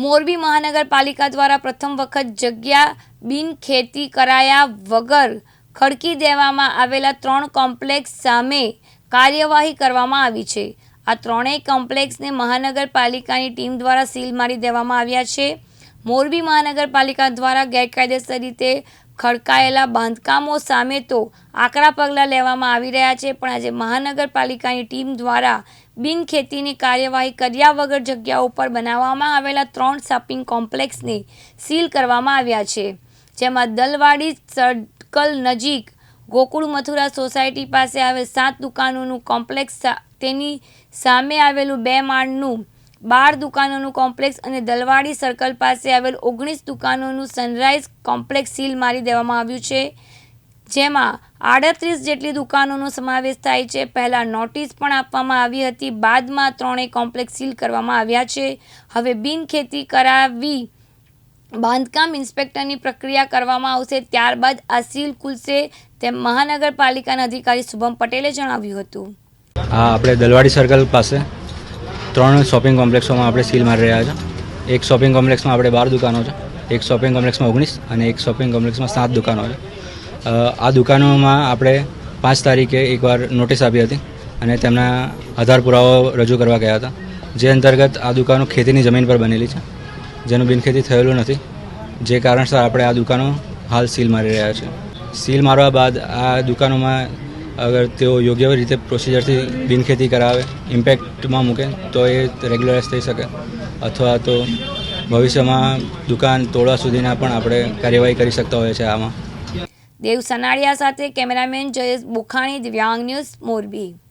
મોરબી મહાનગરપાલિકા દ્વારા પ્રથમ વખત જગ્યા બિનખેતી કરાયા વગર ખડકી દેવામાં આવેલા ત્રણ કોમ્પ્લેક્સ સામે કાર્યવાહી કરવામાં આવી છે. આ ત્રણેય કોમ્પ્લેક્સને મહાનગરપાલિકાની ટીમ દ્વારા સીલ મારી દેવામાં આવ્યા છે. મોરબી મહાનગરપાલિકા દ્વારા ગેરકાયદેસર રીતે ખડકાયેલા બાંધકામો સામે તો આકરા પગલાં લેવામાં આવી રહ્યા છે, પણ આજે મહાનગરપાલિકાની ટીમ દ્વારા બિનખેતીની કાર્યવાહી કર્યા વગર જગ્યા ઉપર બનાવવામાં આવેલા ત્રણ શોપિંગ કોમ્પ્લેક્સને સીલ કરવામાં આવ્યા છે. જેમાં દલવાડી સર્કલ નજીક ગોકુળ મથુરા સોસાયટી પાસે આવેલ સાત દુકાનોનું કોમ્પ્લેક્સ તેની સામે આવેલું બે માળનું બાર દુકાનોનું કોમ્પ્લેક્સ અને દલવાડી સર્કલ પાસે આવેલ ઓગણીસ દુકાનોનું સનરાઈઝ કોમ્પ્લેક્સ સીલ મારી દેવામાં આવ્યું છે. જેમાં આડત્રીસ જેટલી દુકાનોનો સમાવેશ થાય છે. પહેલાં નોટિસ પણ આપવામાં આવી હતી. બાદમાં ત્રણેય કોમ્પ્લેક્સ સીલ કરવામાં આવ્યા છે. હવે બિનખેતી કરાવી બાંધકામ ઇન્સ્પેક્ટરની પ્રક્રિયા કરવામાં આવશે. ત્યારબાદ આ સીલ ખુલશે તેમ મહાનગરપાલિકાના અધિકારી શુભમ પટેલે જણાવ્યું હતું. આપણે દલવાડી સર્કલ પાસે ત્રણ શોપિંગ કોમ્પ્લેક્સોમાં આપણે સીલ મારી રહ્યા છે. એક શોપિંગ કોમ્પ્લેક્સમાં આપણે બાર દુકાનો છે. એક શોપિંગ કોમ્પ્લેક્સમાં ઓગણીસ અને એક શોપિંગ કોમ્પ્લેક્સમાં સાત દુકાનો છે. આ દુકાનોમાં આપણે પાંચ તારીખે એકવાર નોટિસ આપી હતી અને તેમના આધાર પુરાવો રજૂ કરવા ગયા હતા. જે અંતર્ગત આ દુકાનો ખેતીની જમીન પર બનેલી છે. જેનું બિનખેતી થયેલું નથી. જે કારણસર આપણે આ દુકાનો હાલ સીલ મારી રહ્યા છે સીલ મારવા બાદ આ દુકાનોમાં અગર તેઓ યોગ્ય રીતે પ્રોસિજરથી બિનખેતી કરાવે ઇમ્પેક્ટમાં મૂકે, તો એ રેગ્યુલરાઇઝ થઈ શકે. અથવા તો ભવિષ્યમાં દુકાન તોડવા સુધીના પણ આપણે કાર્યવાહી કરી શકતા હોઈએ છીએ આમાં. દેવ સનાડિયા સાથે કેમેરામેન જયેશ બુખાણી, દિવ્યાંગ ન્યૂઝ મોરબી.